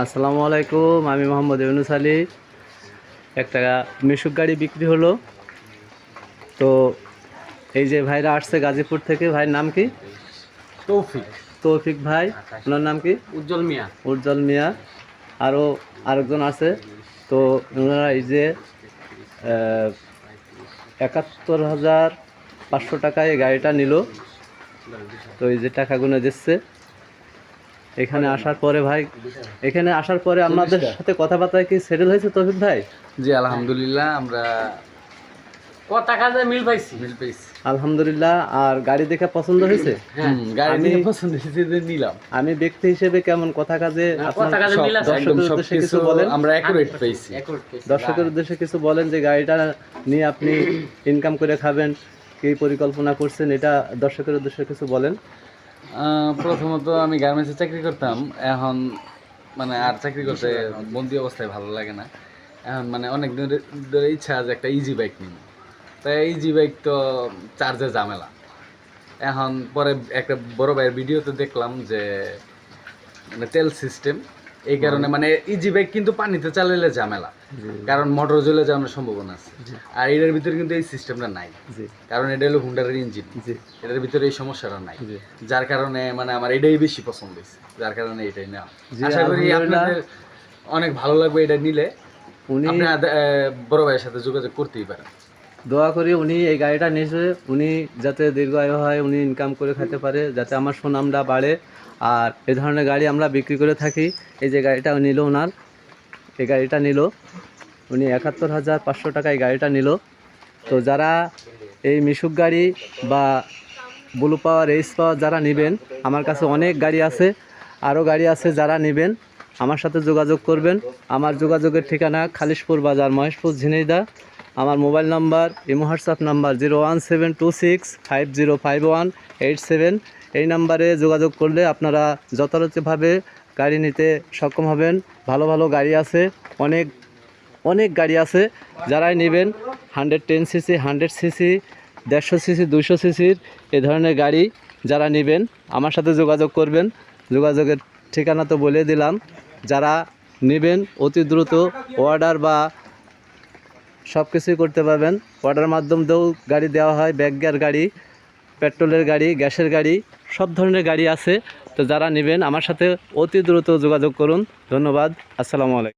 আসসালামু আলাইকুম আমি মোহাম্মদ ইউনুস আলী। একটা মিশুক গাড়ি বিক্রি হলো। তো এই যে ভাইরা আসছে গাজীপুর থেকে ভাইয়ের নাম কি? তৌফিক। তৌফিক ভাই ওনার নাম কি? উজ্জ্বল মিয়া। উজ্জ্বল মিয়া। আরও আরেকজন আছে। তো ওনারা এই যে একাত্তর হাজার পাঁচশো টাকায় এই গাড়িটা নিল। তো এই যে টাকাগুলো দিচ্ছে। এখানে আসার পরে ভাই এখানে আসার পরে আপনাদের সাথে কথাবার্তা কি সেটেল হয়েছে তৌফিক ভাই? জি আলহামদুলিল্লাহ আমরা কত কাজে মিল পাইছি। মিল পাইছি। আলহামদুলিল্লাহ আর গাড়ি দেখে পছন্দ হয়েছে? হ্যাঁ গাড়ি আমি- নিয়ে পছন্দ হয়েছে যে নিলাম। আমি ব্যক্তি হিসেবে কেমন কথা কাজে দর্শকের উদ্দেশ্যে সবকিছু কিছু বলেন? আমরা অ্যাকুরেট পাইছি। দর্শকের উদ্দেশ্যে কিছু বলেন যে গাড়িটা নিয়ে আপনি ইনকাম করে খাবেন কি পরিকল্পনা করছেন এটা দর্শকের উদ্দেশ্যে কিছু বলেন। প্রথমত আমি গার্মেন্টসে চাকরি করতাম। এখন মানে আর চাকরি করতে বন্দি অবস্থায় ভালো লাগে না। এখন মানে অনেক দিন ধরে ইচ্ছা আছে একটা ইজি বাইক নিব। তাই ইজি বাইক তো চার্জে ঝামেলা। এখন পরে একটা বড় ভাইয়ের ভিডিওতে দেখলাম যে মানে তেল সিস্টেম এই কারণে মানে ইজি বাইক কিন্তু পানিতে চালালে ঝামেলা। কারণ মোটর জ্বলে যাওয়ার সম্ভাবনা আছে। আর এটার ভিতরে কিন্তু এই সিস্টেমটা নাই। কারণ এটা হলো হুন্ডারের ইঞ্জিন এটার ভিতরে এই সমস্যাটা নাই। যার কারণে মানে আমার এটাই বেশি পছন্দ হয়েছে। যার কারণে এটাই নেওয়া। আশা করি আপনাদের অনেক ভালো লাগবে এটা নিলে। আপনি বড় ভাইয়ের সাথে যোগাযোগ করতেই পারেন। দোয়া করি উনি এই গাড়িটা নিয়েছে। উনি যাতে দীর্ঘায়ু হয়, উনি ইনকাম করে খেতে পারে, যাতে আমার সুনামটা বাড়ে। আর এই ধরনের গাড়ি আমরা বিক্রি করে থাকি। এই যে গাড়িটা নিল ওনার, এই গাড়িটা নিল। উনি একাত্তর হাজার পাঁচশো টাকায় গাড়িটা নিল। তো যারা এই মিশুক গাড়ি বা ব্লু পাওয়ার রেস পাওয়ার যারা নেবেন, আমার কাছে অনেক গাড়ি আছে। আরও গাড়ি আছে যারা নেবেন, আমার সাথে যোগাযোগ করবেন। আমার যোগাযোগের ঠিকানা খালিশপুর বাজার, মহেশপুর ঝিনাইদা আমার mobile number, imo, WhatsApp number zero one seven two six five zero five one eight seven. এই নাম্বারে যোগাযোগ করলে আপনারা যথাযথভাবে গাড়ি নিতে সক্ষম হবেন। ভালো ভালো গাড়ি আছে, অনেক অনেক গাড়ি আছে যারাই নেবেন। Hundred ten CC, hundred CC, দেড়শো সিসি দুশো সিসির এ ধরনের গাড়ি যারা নেবেন, আমার সাথে যোগাযোগ করবেন। যোগাযোগের ঠিকানা তো বলে দিলাম। যারা নেবেন অতি দ্রুত অর্ডার বা সব কিছুই করতে পারবেন। অর্ডার মাধ্যম দিয়েও গাড়ি দেওয়া হয়, ব্যাগ গাড়ি, পেট্রোলের গাড়ি, গ্যাসের গাড়ি, সব ধরনের গাড়ি আছে। তো যারা নেবেন, আমার সাথে অতি দ্রুত যোগাযোগ করুন। ধন্যবাদ, আসসালামু আলাইকুম।